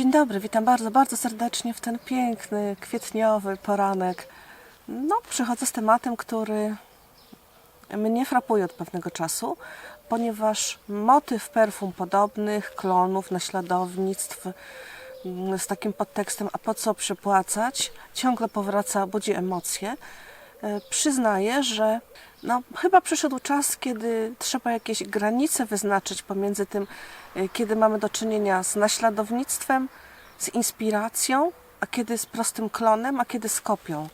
Dzień dobry, witam bardzo, bardzo serdecznie w ten piękny, kwietniowy poranek. No, przychodzę z tematem, który mnie frapuje od pewnego czasu, ponieważ motyw perfum podobnych, klonów, naśladownictw mm, z takim podtekstem, a po co przypłacać, ciągle powraca, budzi emocje. E, Przyznaję, że no, chyba przyszedł czas, kiedy trzeba jakieś granice wyznaczyć pomiędzy tym, e, kiedy mamy do czynienia z naśladownictwem, z inspiracją, a kiedy z prostym klonem, a kiedy z kopią.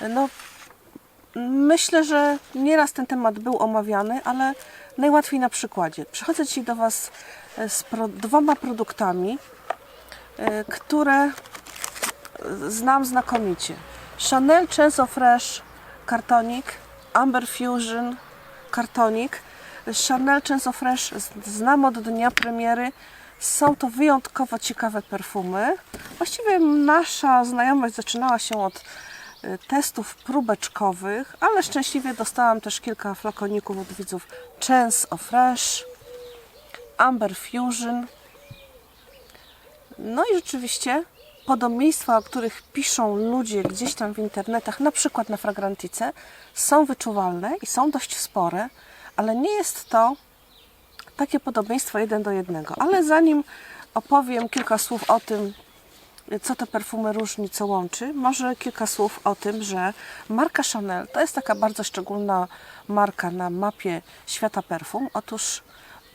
E, No, Myślę, że nieraz ten temat był omawiany, ale najłatwiej na przykładzie. Przychodzę dzisiaj do Was z pro, dwoma produktami, które znam znakomicie. Chanel Change of Fresh kartonik, Amber Fusion kartonik. Chanel of Fresh znam od dnia premiery. Są to wyjątkowo ciekawe perfumy. Właściwie nasza znajomość zaczynała się od y, testów próbeczkowych, ale szczęśliwie dostałam też kilka flakoników od widzów Chance of Fresh, Amber Fusion. No i rzeczywiście podobieństwa, o których piszą ludzie gdzieś tam w internetach, na przykład na Fragrantice, są wyczuwalne i są dość spore, ale nie jest to takie podobieństwo jeden do jednego. Ale zanim opowiem kilka słów o tym, co te perfumy różni, co łączy, może kilka słów o tym, że marka Chanel to jest taka bardzo szczególna marka na mapie świata perfum. Otóż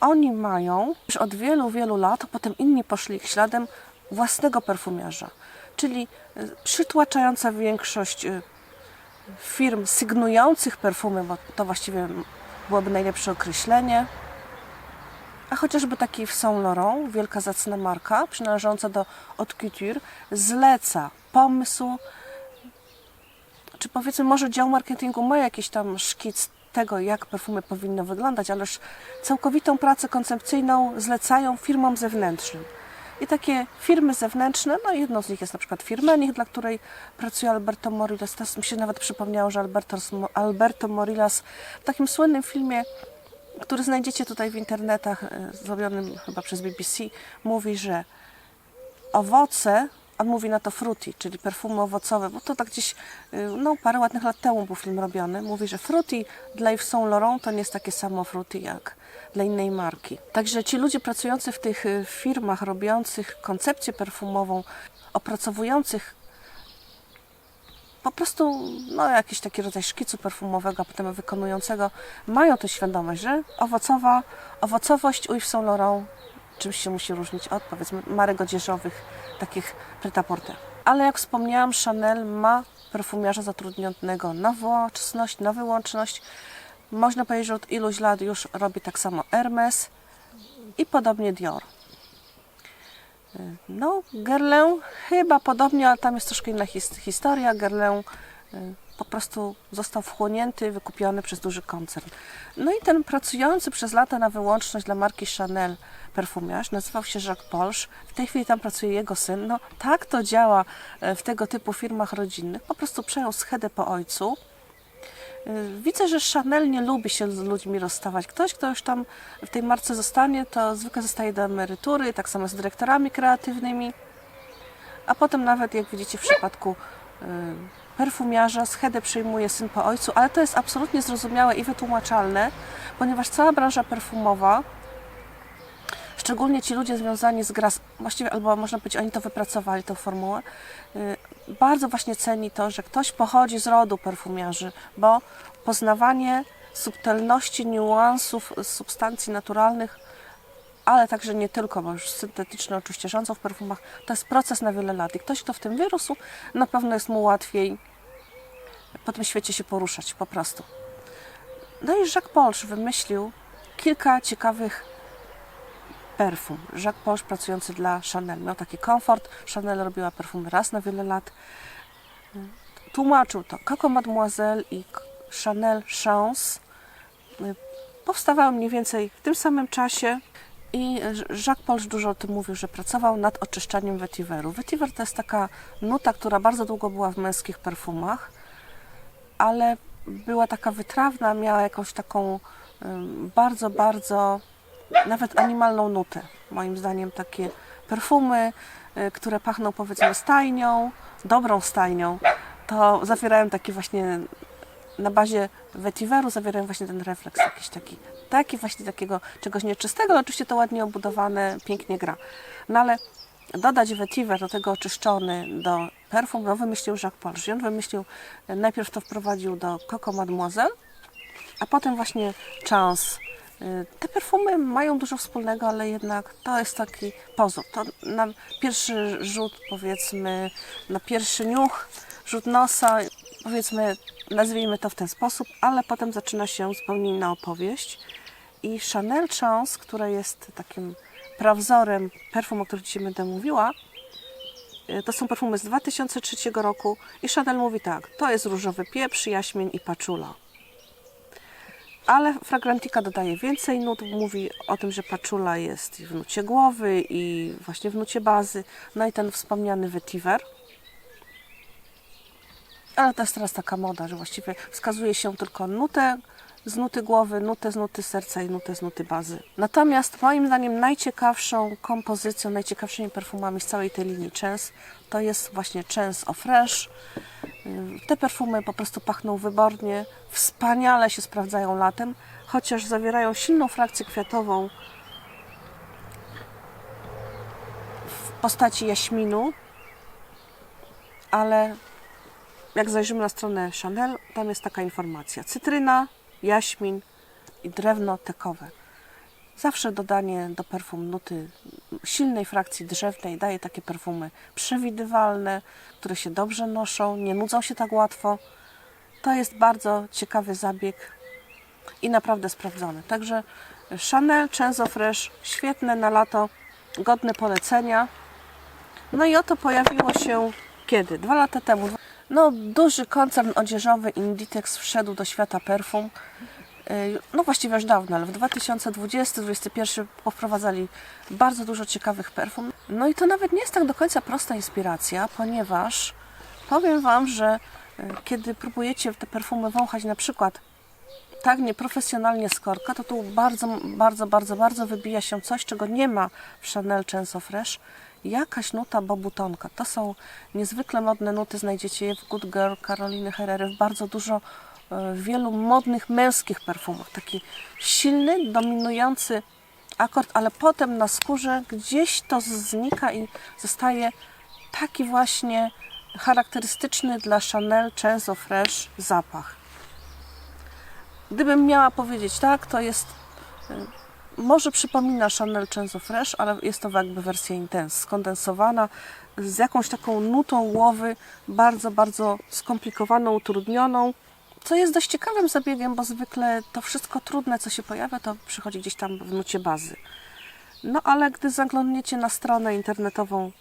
oni mają już od wielu, wielu lat, a potem inni poszli ich śladem, własnego perfumiarza. Czyli y, przytłaczająca większość y, firm sygnujących perfumy, bo to właściwie byłoby najlepsze określenie, a chociażby taki Yves Saint Laurent, wielka zacna marka, przynależąca do Haute Couture, zleca pomysł, czy powiedzmy może dział marketingu ma jakiś tam szkic tego, jak perfumy powinny wyglądać, ależ całkowitą pracę koncepcyjną zlecają firmom zewnętrznym. I takie firmy zewnętrzne, no jedną z nich jest na przykład Firmenich, dla której pracuje Alberto Morillas. Teraz mi się nawet przypomniało, że Alberto, Alberto w takim słynnym filmie który znajdziecie tutaj w internetach, e, zrobionym chyba przez BBC, mówi, że owoce, on mówi na to fruity, czyli perfumy owocowe, bo to tak gdzieś, y, no parę ładnych lat temu był film robiony, mówi, że fruity dla Yves Saint Laurent to nie jest takie samo fruity jak dla innej marki. Także ci ludzie pracujący w tych y, firmach, robiących koncepcję perfumową, opracowujących po prostu no, jakiś taki rodzaj szkicu perfumowego, a potem wykonującego, mają tę świadomość, że owocowa, owocowość u Yves Saint Laurent czymś się musi różnić od powiedzmy marek odzieżowych, takich prêt-à-porter. Ale jak wspomniałam, Chanel ma perfumiarza zatrudnionego na własność, na wyłączność. Można powiedzieć, że od iluś lat już robi tak samo Hermes i podobnie Dior. No, Guerlain chyba podobnie, ale tam jest troszkę inna his- historia. Guerlain y, po prostu został wchłonięty, wykupiony przez duży koncern. No i ten pracujący przez lata na wyłączność dla marki Chanel perfumiarz nazywał się Jacques Polsch. W tej chwili tam pracuje jego syn. No tak to działa e, w tego typu firmach rodzinnych. Po prostu przejął schedę po ojcu. Y, Widzę, że Chanel nie lubi się z ludźmi rozstawać. Ktoś, kto już tam w tej marce zostanie, to zwykle zostaje do emerytury, tak samo z dyrektorami kreatywnymi. A potem nawet, jak widzicie w przypadku perfumiarza, schedę przyjmuje syn po ojcu, ale to jest absolutnie zrozumiałe i wytłumaczalne, ponieważ cała branża perfumowa, szczególnie ci ludzie związani z gras, właściwie albo można powiedzieć, oni to wypracowali, tą formułę, y, bardzo właśnie ceni to, że ktoś pochodzi z rodu perfumiarzy, bo poznawanie subtelności, niuansów substancji naturalnych, ale także nie tylko, bo już syntetyczne oczywiście rządzą w perfumach, to jest proces na wiele lat i ktoś, kto w tym wyrósł, na pewno jest mu łatwiej po tym świecie się poruszać, po prostu. No i Jacques Polsch wymyślił kilka ciekawych perfum. Jacques Polsch pracujący dla Chanel miał taki komfort. Chanel robiła perfumy raz na wiele lat. Tłumaczył to Coco Mademoiselle i Chanel Chance. Powstawały mniej więcej w tym samym czasie. I Jacques Polsch dużo o tym mówił, że pracował nad oczyszczaniem vetiveru. Vetiver to jest taka nuta, która bardzo długo była w męskich perfumach, ale była taka wytrawna, miała jakąś taką bardzo, bardzo nawet animalną nutę. Moim zdaniem takie perfumy, y, które pachną powiedzmy stajnią, dobrą stajnią, to zawierają taki właśnie na bazie vetiveru zawierają właśnie ten refleks jakiś taki, taki właśnie takiego czegoś nieczystego, ale oczywiście to ładnie obudowane, pięknie gra. No ale dodać vetiver do tego oczyszczony do perfum, no wymyślił Jacques Paul Jean, wymyślił, najpierw to wprowadził do Coco Mademoiselle, a potem właśnie Chance. Te perfumy mają dużo wspólnego, ale jednak to jest taki pozór. To na pierwszy rzut, powiedzmy, na pierwszy niuch, rzut nosa, powiedzmy, nazwijmy to w ten sposób, ale potem zaczyna się zupełnie inna opowieść. I Chanel Chance, która jest takim prawzorem perfum, o których dzisiaj będę mówiła, y, to są perfumy z 2003 roku i Chanel mówi tak, to jest różowy pieprz, jaśmień i paczula ale Fragrantica dodaje więcej nut, mówi o tym, że paczula jest w nucie głowy i właśnie w nucie bazy, no i ten wspomniany vetiver. Ale to jest teraz taka moda, że właściwie wskazuje się tylko nutę z nuty głowy, nutę z nuty serca i nutę z nuty bazy. Natomiast moim zdaniem najciekawszą kompozycją, najciekawszymi perfumami z całej tej linii Chance to jest właśnie Chance of Fresh. Te perfumy po prostu pachną wybornie, wspaniale się sprawdzają latem, chociaż zawierają silną frakcję kwiatową w postaci jaśminu, ale jak zajrzymy na stronę Chanel, tam jest taka informacja: cytryna, jaśmin i drewno tekowe. Zawsze dodanie do perfum nuty silnej frakcji drzewnej daje takie perfumy przewidywalne, które się dobrze noszą, nie nudzą się tak łatwo. To jest bardzo ciekawy zabieg i naprawdę sprawdzony. Także Chanel Cenzo Fresh, świetne na lato, godne polecenia. No i oto pojawiło się kiedy? Dwa lata temu. No, duży koncern odzieżowy Inditex wszedł do świata perfum. Yy, No właściwie już dawno, ale w 2020-2021 poprowadzali bardzo dużo ciekawych perfum. No i to nawet nie jest tak do końca prosta inspiracja, ponieważ powiem Wam, że yy, kiedy próbujecie te perfumy wąchać na przykład tak nieprofesjonalnie z korka, to tu bardzo, bardzo, bardzo, bardzo wybija się coś, czego nie ma w Chanel Censo Fresh. Jakaś nuta bobutonka. To są niezwykle modne nuty, znajdziecie je w Good Girl, Karoliny Herrery, w bardzo dużo, e, w wielu modnych męskich perfumach. Taki silny, dominujący akord, ale potem na skórze gdzieś to znika i zostaje taki właśnie charakterystyczny dla Chanel Censo Fresh zapach. Gdybym miała powiedzieć tak, to jest y, może przypomina Chanel Censo Fresh, ale jest to jakby wersja intense, skondensowana z jakąś taką nutą łowy, bardzo, bardzo skomplikowaną, utrudnioną, co jest dość ciekawym zabiegiem, bo zwykle to wszystko trudne, co się pojawia, to przychodzi gdzieś tam w nucie bazy. No ale gdy zaglądniecie na stronę internetową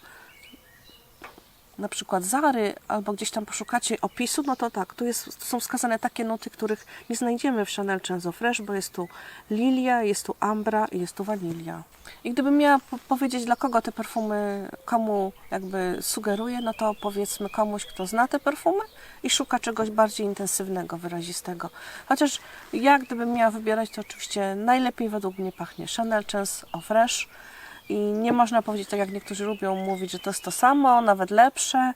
na przykład Zary, albo gdzieś tam poszukacie opisu, no to tak, tu, jest, tu są wskazane takie nuty, których nie znajdziemy w Chanel Censo Fresh, bo jest tu lilia, jest tu ambra i jest tu wanilia. I gdybym miała po- powiedzieć, dla kogo te perfumy, komu jakby sugeruję, no to powiedzmy komuś, kto zna te perfumy i szuka czegoś bardziej intensywnego, wyrazistego. Chociaż ja, gdybym miała wybierać, to oczywiście najlepiej według mnie pachnie Chanel Censo Fresh, i nie można powiedzieć, tak jak niektórzy lubią mówić, że to jest to samo, nawet lepsze.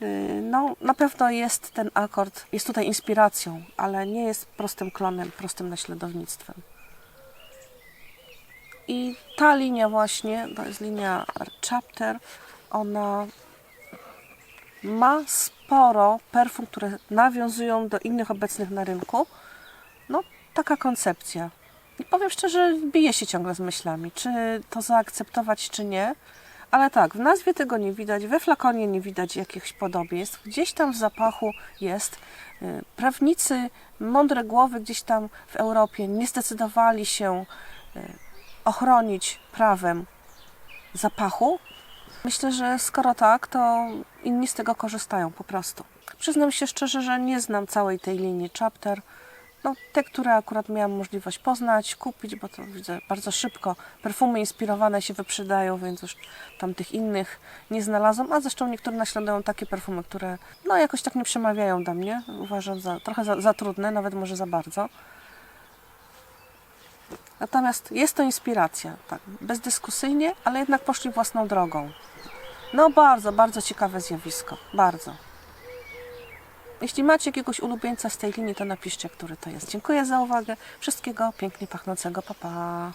Yy, No, na pewno jest ten akord, jest tutaj inspiracją, ale nie jest prostym klonem, prostym naśladownictwem. I ta linia właśnie, to jest linia Chapter, ona ma sporo perfum, które nawiązują do innych obecnych na rynku. No, taka koncepcja. I powiem szczerze, bije się ciągle z myślami, czy to zaakceptować, czy nie. Ale tak, w nazwie tego nie widać, we flakonie nie widać jakichś podobieństw. Gdzieś tam w zapachu jest. Y, Prawnicy, mądre głowy gdzieś tam w Europie nie zdecydowali się y, ochronić prawem zapachu. Myślę, że skoro tak, to inni z tego korzystają po prostu. Przyznam się szczerze, że nie znam całej tej linii chapter. No, te, które akurat miałam możliwość poznać, kupić, bo to widzę bardzo szybko. Perfumy inspirowane się wyprzedają, więc już tam tych innych nie znalazłam. A zresztą niektóre naśladują takie perfumy, które no jakoś tak nie przemawiają do mnie. Uważam za trochę za, za trudne, nawet może za bardzo. Natomiast jest to inspiracja, tak, bezdyskusyjnie, ale jednak poszli własną drogą. No bardzo, bardzo ciekawe zjawisko, bardzo. Jeśli macie jakiegoś ulubieńca z tej linii, to napiszcie, który to jest. Dziękuję za uwagę. Wszystkiego pięknie pachnącego. Pa, pa.